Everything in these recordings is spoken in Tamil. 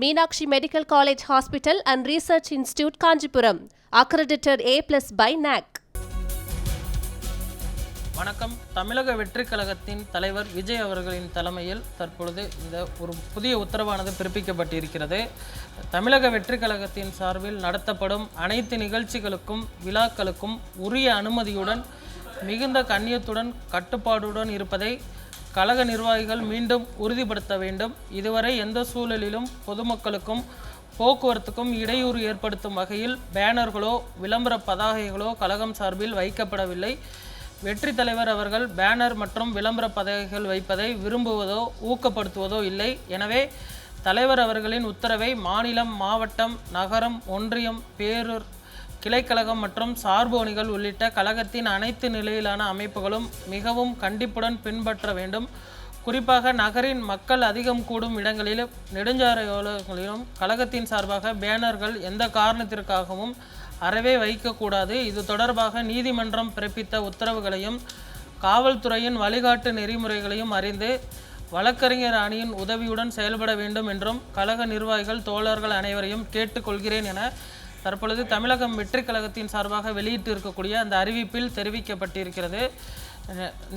Meenakshi medical college hospital and research institute Kanchipuram. Accredited A plus by NAAC வணக்கம். தமிழக வெற்றி கழகத்தின் தலைவர் விஜய் அவர்களின் தலைமையில் தற்பொழுது இந்த ஒரு புதிய உத்தரவானது பிறப்பிக்கப்பட்டிருக்கிறது. தமிழக வெற்றி கழகத்தின் சார்பில் நடத்தப்படும் அனைத்து நிகழ்ச்சிகளுக்கும் விழாக்களுக்கும் உரிய அனுமதியுடன் மிகுந்த கண்ணியத்துடன் கட்டுப்பாடுடன் இருப்பதை கழக நிர்வாகிகள் மீண்டும் உறுதிப்படுத்த வேண்டும். இதுவரை எந்த சூழலிலும் பொதுமக்களுக்கும் போக்குவரத்துக்கும் இடையூறு ஏற்படுத்தும் வகையில் பேனர்களோ விளம்பர பதாகைகளோ கழகம் சார்பில் வைக்கப்படவில்லை. வெற்றி தலைவர் அவர்கள் பேனர் மற்றும் விளம்பர பதாகைகள் வைப்பதை விரும்புவதோ ஊக்கப்படுத்துவதோ இல்லை. எனவே தலைவர் அவர்களின் உத்தரவை மாநிலம் மாவட்டம் நகரம் ஒன்றியம் பேரூர் கிளைக்கழகம் மற்றும் சார்பு அணிகள் உள்ளிட்ட கழகத்தின் அனைத்து நிலையிலான அமைப்புகளும் மிகவும் கண்டிப்புடன் பின்பற்ற வேண்டும். குறிப்பாக நகரின் மக்கள் அதிகம் கூடும் இடங்களிலும் நெடுஞ்சாலையோரங்களிலும் கழகத்தின் சார்பாக பேனர்கள் எந்த காரணத்திற்காகவும் அறவே வைக்கக்கூடாது இது தொடர்பாக நீதிமன்றம் பிறப்பித்த உத்தரவுகளையும் காவல்துறையின் வழிகாட்டு நெறிமுறைகளையும் அறிந்து வழக்கறிஞர் அணியின் உதவியுடன் செயல்பட வேண்டும் என்றும் கழக நிர்வாகிகள் தோழர்கள் அனைவரையும் கேட்டுக்கொள்கிறேன் என தற்பொழுது தமிழகம் வெற்றிக் கழகத்தின் சார்பாக வெளியிட்டு இருக்கக்கூடிய அந்த அறிவிப்பில் தெரிவிக்கப்பட்டிருக்கிறது.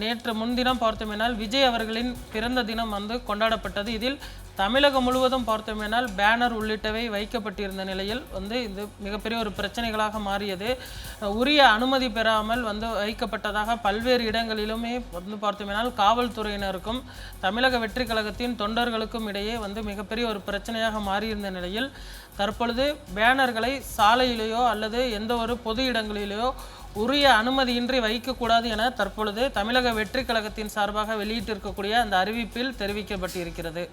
நேற்று முன்தினம் பார்த்தோமேனால் விஜய் அவர்களின் பிறந்த தினம் வந்து கொண்டாடப்பட்டது. இதில் தமிழகம் முழுவதும் பார்த்தோமேனால் பேனர் உள்ளிட்டவை வைக்கப்பட்டிருந்த நிலையில் வந்து இது மிகப்பெரிய ஒரு பிரச்சனைகளாக மாறியது. உரிய அனுமதி பெறாமல் வந்து வைக்கப்பட்டதாக பல்வேறு இடங்களிலுமே வந்து பார்த்தோமேனால் காவல்துறையினருக்கும் தமிழக வெற்றி கழகத்தின் தொண்டர்களுக்கும் இடையே வந்து மிகப்பெரிய ஒரு பிரச்சனையாக மாறியிருந்த நிலையில் தற்பொழுது பேனர்களை சாலையிலேயோ அல்லது எந்த ஒரு பொது இடங்களிலேயோ உரிய அனுமதியின்றி வைக்கக்கூடாது என தற்பொழுது தமிழக வெற்றி கழகத்தின் சார்பாக வெளியிட்டிருக்கக்கூடிய அந்த அறிவிப்பில் தெரிவிக்கப்பட்டிருக்கிறது.